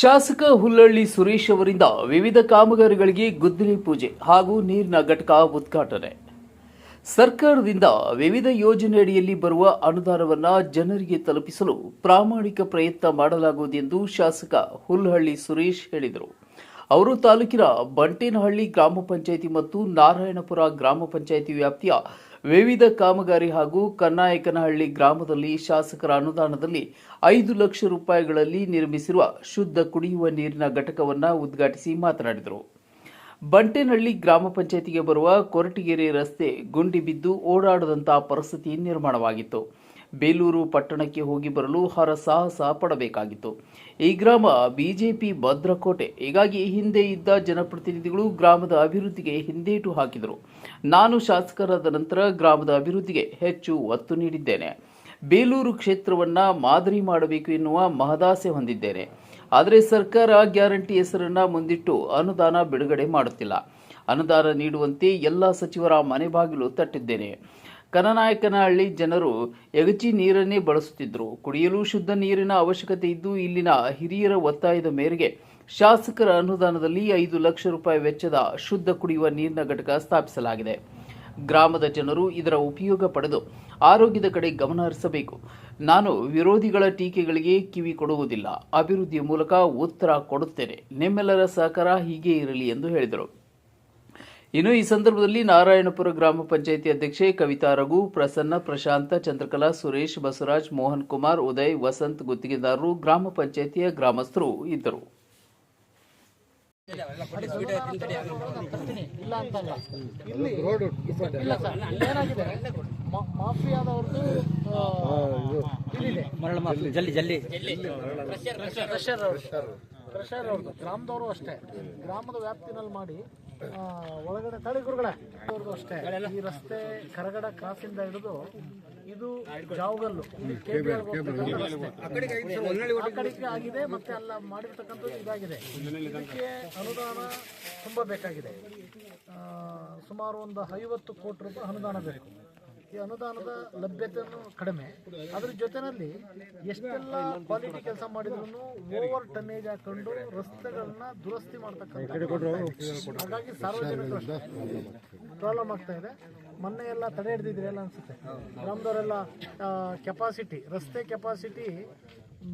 ಶಾಸಕ ಹುಲ್ಲಳ್ಳಿ ಸುರೇಶ್ ಅವರಿಂದ ವಿವಿಧ ಕಾಮಗಾರಿಗಳಿಗೆ ಗುದ್ದಲಿ ಪೂಜೆ ಹಾಗೂ ನೀರಿನ ಘಟಕ ಉದ್ಘಾಟನೆ. ಸರ್ಕಾರದಿಂದ ವಿವಿಧ ಯೋಜನೆಯಡಿಯಲ್ಲಿ ಬರುವ ಅನುದಾನವನ್ನ ಜನರಿಗೆ ತಲುಪಿಸಲು ಪ್ರಾಮಾಣಿಕ ಪ್ರಯತ್ನ ಮಾಡಲಾಗುವುದೆಂದು ಶಾಸಕ ಹುಲ್ಲಹಳ್ಳಿ ಸುರೇಶ್ ಹೇಳಿದರು. ಅವರು ತಾಲೂಕಿನ ಬಂಟೇನಹಳ್ಳಿ ಗ್ರಾಮ ಪಂಚಾಯಿತಿ ಮತ್ತು ನಾರಾಯಣಪುರ ಗ್ರಾಮ ಪಂಚಾಯಿತಿ ವ್ಯಾಪ್ತಿಯ ವಿವಿಧ ಕಾಮಗಾರಿ ಹಾಗೂ ಕನ್ನಾಯಕನಹಳ್ಳಿ ಗ್ರಾಮದಲ್ಲಿ ಶಾಸಕರ ಅನುದಾನದಲ್ಲಿ ಐದು ಲಕ್ಷ ರೂಪಾಯಿಗಳಲ್ಲಿ ನಿರ್ಮಿಸಿರುವ ಶುದ್ಧ ಕುಡಿಯುವ ನೀರಿನ ಘಟಕವನ್ನು ಉದ್ಘಾಟಿಸಿ ಮಾತನಾಡಿದರು. ಬಂಟೇನಹಳ್ಳಿ ಗ್ರಾಮ ಪಂಚಾಯತಿಗೆ ಬರುವ ಕೊರಟಗೆರೆ ರಸ್ತೆ ಗುಂಡಿ ಬಿದ್ದು ಓಡಾಡದಂತಹ ಪರಿಸ್ಥಿತಿ ನಿರ್ಮಾಣವಾಗಿತ್ತು. ಬೇಲೂರು ಪಟ್ಟಣಕ್ಕೆ ಹೋಗಿ ಬರಲು ಹರಸಾಹಸ ಪಡಬೇಕಾಗಿತ್ತು. ಈ ಗ್ರಾಮ ಬಿಜೆಪಿ ಭದ್ರಕೋಟೆ. ಹೀಗಾಗಿ ಹಿಂದೆ ಇದ್ದ ಜನಪ್ರತಿನಿಧಿಗಳು ಗ್ರಾಮದ ಅಭಿವೃದ್ಧಿಗೆ ಹಿಂದೇಟು ಹಾಕಿದರು. ನಾನು ಶಾಸಕರಾದ ನಂತರ ಗ್ರಾಮದ ಅಭಿವೃದ್ಧಿಗೆ ಹೆಚ್ಚು ಒತ್ತು ನೀಡಿದ್ದೇನೆ. ಬೇಲೂರು ಕ್ಷೇತ್ರವನ್ನು ಮಾದರಿ ಮಾಡಬೇಕು ಎನ್ನುವ ಮಹದಾಸೆ ಹೊಂದಿದ್ದೇನೆ. ಆದರೆ ಸರ್ಕಾರ ಗ್ಯಾರಂಟಿ ಹೆಸರನ್ನು ಮುಂದಿಟ್ಟು ಅನುದಾನ ಬಿಡುಗಡೆ ಮಾಡುತ್ತಿಲ್ಲ. ಅನುದಾನ ನೀಡುವಂತೆ ಎಲ್ಲ ಸಚಿವರ ಮನೆ ಬಾಗಿಲು ತಟ್ಟಿದ್ದೇನೆ. ಕನನಾಯಕನಹಳ್ಳಿ ಜನರು ಎಗಚಿ ನೀರನ್ನೇ ಬಳಸುತ್ತಿದ್ದರು ಕುಡಿಯಲು ಶುದ್ಧ ನೀರಿನ ಅವಶ್ಯಕತೆ ಇದ್ದು, ಇಲ್ಲಿನ ಹಿರಿಯರ ಒತ್ತಾಯದ ಮೇರೆಗೆ ಶಾಸಕರ ಅನುದಾನದಲ್ಲಿ ಐದು ಲಕ್ಷ ರೂಪಾಯಿ ವೆಚ್ಚದ ಶುದ್ಧ ಕುಡಿಯುವ ನೀರಿನ ಘಟಕ ಸ್ಥಾಪಿಸಲಾಗಿದೆ. ಗ್ರಾಮದ ಜನರು ಇದರ ಉಪಯೋಗ ಪಡೆದು ಆರೋಗ್ಯದ ಕಡೆ ಗಮನ ಹರಿಸಬೇಕು. ನಾನು ವಿರೋಧಿಗಳ ಟೀಕೆಗಳಿಗೆ ಕಿವಿ ಕೊಡುವುದಿಲ್ಲ. ಅಭಿವೃದ್ಧಿಯ ಮೂಲಕ ಉತ್ತರ ಕೊಡುತ್ತೇನೆ. ನಿಮ್ಮೆಲ್ಲರ ಸಹಕಾರ ಹೀಗೆ ಇರಲಿ ಎಂದು ಹೇಳಿದರು. ಇನ್ನು ಈ ಸಂದರ್ಭದಲ್ಲಿ ನಾರಾಯಣಪುರ ಗ್ರಾಮ ಪಂಚಾಯಿತಿ ಅಧ್ಯಕ್ಷೆ ಕವಿತಾ ರಘು, ಪ್ರಸನ್ನ, ಪ್ರಶಾಂತ, ಚಂದ್ರಕಲಾ, ಸುರೇಶ್, ಬಸವರಾಜ್, ಮೋಹನ್ ಕುಮಾರ್, ಉದಯ್, ವಸಂತ್, ಗುತ್ತಿಗೆದಾರರು, ಗ್ರಾಮ ಪಂಚಾಯಿತಿಯ ಗ್ರಾಮಸ್ಥರು ಇದ್ದರು. ಗ್ರಾಮದವರು ಅಷ್ಟೇ. ಗ್ರಾಮದ ವ್ಯಾಪ್ತಿನಲ್ಲಿ ಮಾಡಿ ಒಳಗಡೆ ತಳಿ ಗುರುಗಳೇ ಅವ್ರದ್ದು ಅಷ್ಟೇ. ಈ ರಸ್ತೆ ಕರಗಡ ಕ್ರಾಸಿಂದ ಹಿಡಿದು ಇದು ಜಾವಗಲ್ಲು. ಇಲ್ಲಿ KBR ಗೆ ಹೋಗ್ತಕ್ಕಂಥ ರಸ್ತೆ. ಆ ಕಡೆಗೆ ಆಗಿದೆ ಮತ್ತೆ ಅಲ್ಲ ಮಾಡಿರ್ತಕ್ಕಂಥದ್ದು ಇದಾಗಿದೆ. ಇದಕ್ಕೆ ಅನುದಾನ ತುಂಬ ಬೇಕಾಗಿದೆ. ಆ, ಸುಮಾರು ಒಂದು ಐವತ್ತು ಕೋಟಿ ರೂಪಾಯಿ ಅನುದಾನ ಬೇಕು. ಈ ಅನುದಾನದ ಲಭ್ಯತೆಯನ್ನು ಕಡಿಮೆ. ಅದ್ರ ಜೊತೆನಲ್ಲಿ ಎಷ್ಟೆಲ್ಲ ಕ್ವಾಲಿಟಿ ಕೆಲಸ ಮಾಡಿದ್ರು ಓವರ್ ಟನ್ನೇಜ್ ಹಾಕೊಂಡು ರಸ್ತೆಗಳನ್ನ ದುರಸ್ತಿ ಮಾಡ್ತಕ್ಕಂಥ ಹಾಗಾಗಿ ಸಾರ್ವಜನಿಕರು ಪ್ರಾಬ್ಲಮ್ ಆಗ್ತಾ ಇದೆ. ಮೊನ್ನೆ ಎಲ್ಲ ತಡೆ ಹಿಡಿದಿದ್ರಿ ಅನ್ಸುತ್ತೆ. ನಮ್ದವರೆಲ್ಲ ಕೆಪಾಸಿಟಿ ರಸ್ತೆ ಕೆಪಾಸಿಟಿ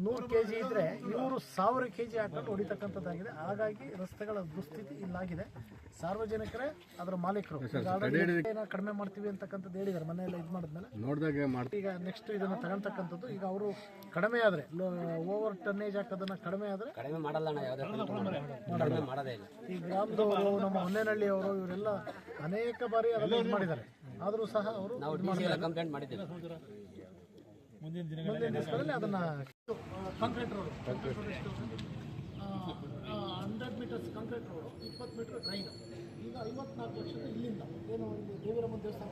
ನೂರು ಕೆ ಜಿ ಇದ್ರೆ ಇವರು ಸಾವಿರ ಕೆ ಜಿ ಹಾಕೊಂಡು ಹೊಡಿತಕ್ಕಂಥದ್ದಾಗಿದೆ. ಹಾಗಾಗಿ ರಸ್ತೆಗಳ ದುಸ್ಥಿತಿ ಇಲ್ಲಾಗಿದೆ. ಸಾರ್ವಜನಿಕರೇ ಅದರ ಮಾಲೀಕರು. ಕಡಿಮೆ ಮಾಡ್ತೀವಿ ಅಂತಕ್ಕಂಥದ್ದು ಹೇಳಿದ್ದಾರೆ. ಮನೆಯೆಲ್ಲ ಇದು ಮಾಡಿದ್ಮೇಲೆ. ನೋಡಿದಾಗ ಮಾಡಿ ಈಗ ನೆಕ್ಸ್ಟ್ ಇದನ್ನ ತಗೊಂತಕ್ಕಂಥದ್ದು ಈಗ ಅವರು ಕಡಿಮೆ ಆದರೆ ಓವರ್ ಟನ್ನೇಜ್ ಹಾಕೋದನ್ನ ಕಡಿಮೆ ಆದರೆ ಕಡಿಮೆ ಮಾಡಲ್ಲ ನಾ ಯಾವುದೇ ಕಡಿಮೆ ಮಾಡೋದೇ ಇಲ್ಲ. ಈ ಗ್ರಾಮದವರು ನಮ್ಮ ಹೊನ್ನೇನಹಳ್ಳಿ ಅವರು ಇವರೆಲ್ಲ ಅನೇಕ ಬಾರಿ ಅದನ್ನ ಇದು ಮಾಡಿದ್ದಾರೆ. ಆದರೂ ಸಹ ಅವರು ಕಂಪ್ಲೇಂಟ್ ಮುಂದಿನ ದಿನಗಳಲ್ಲಿ ಅದನ್ನ concrete road hundred metres concrete road ಇಪ್ಪತ್ತು ಮೀಟರ್ ಡ್ರೈನ್ ಈಗ ಐವತ್ನಾಲ್ಕು ಲಕ್ಷದ ಇಲ್ಲಿಂದ ಏನು ಇಲ್ಲಿ ದೇವರಮ್ಮ ದೇವಸ್ಥಾನ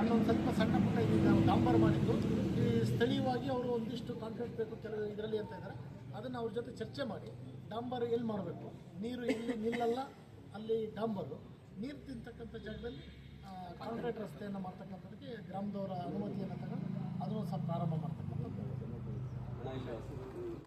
ಅಲ್ಲೊಂದು ಸ್ವಲ್ಪ ಸಣ್ಣ ಪುಟ್ಟ ಇಲ್ಲಿ ನಾವು ಡಾಂಬರ್ ಮಾಡಿದ್ದು. ಈ ಸ್ಥಳೀಯವಾಗಿ ಅವರು ಒಂದಿಷ್ಟು ಕಾಂಕ್ರೀಟ್ ಬೇಕು ಕೆಲವು ಇದರಲ್ಲಿ ಅಂತ ಇದ್ದಾರೆ ಅದನ್ನು ಅವ್ರ ಜೊತೆ ಚರ್ಚೆ ಮಾಡಿ ಡಾಂಬರ್ ಎಲ್ಲಿ ಮಾಡಬೇಕು? ನೀರು ಇಲ್ಲಿ ನಿಲ್ಲಲ್ಲ? ಅಲ್ಲಿ ಡಾಂಬರು. ನೀರು ತಿಂತಕ್ಕಂಥ ಜಾಗದಲ್ಲಿ ಕಾಂಕ್ರೀಟ್ ರಸ್ತೆಯನ್ನು ಮಾಡ್ತಕ್ಕಂಥದ್ದಕ್ಕೆ ಗ್ರಾಮದವರ ಅನುಮತಿಯನ್ನು ತಗೊಂಡು ಅದನ್ನು ಸ್ವಲ್ಪ ಪ್ರಾರಂಭ Nice.